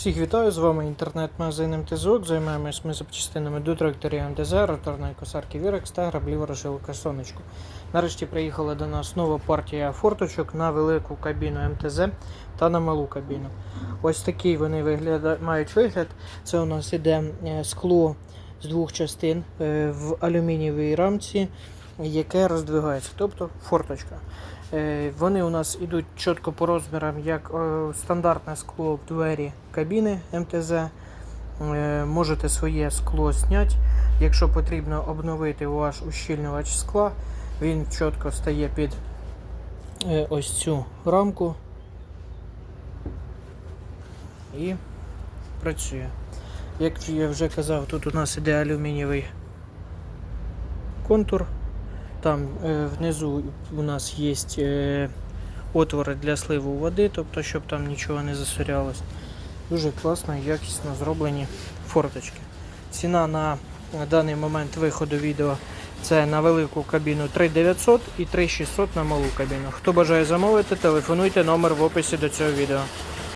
Всіх вітаю, з вами інтернет-магазин МТЗОК. Займаємось ми запчастинами до тракторів МТЗ, роторної косарки Вірекс та граблів розжилка сонечку. Нарешті приїхала до нас нова партія форточок на велику кабіну МТЗ та на малу кабіну. Ось такий вони вигляда... мають вигляд. Це у нас іде е, скло з двох частин е, в алюмінієвій рамці, яке роздвигається, тобто форточка. Е, Вони у нас йдуть чітко по розмірам, як е, стандартне скло в двері кабіни МТЗ. Е, Можете своє скло зняти. Якщо потрібно обновити ваш ущільнювач скла, він чітко стає під ось цю рамку і працює. Як я вже казав, тут у нас іде алюмінієвий контур. Там е, внизу у нас є е, отвори для сливу води, тобто, щоб там нічого не засорялось. Дуже класно і якісно зроблені форточки. Ціна на даний момент виходу відео це на велику кабіну 3900 і 3600 на малу кабіну. Хто бажає замовити, телефонуйте номер в описі до цього відео.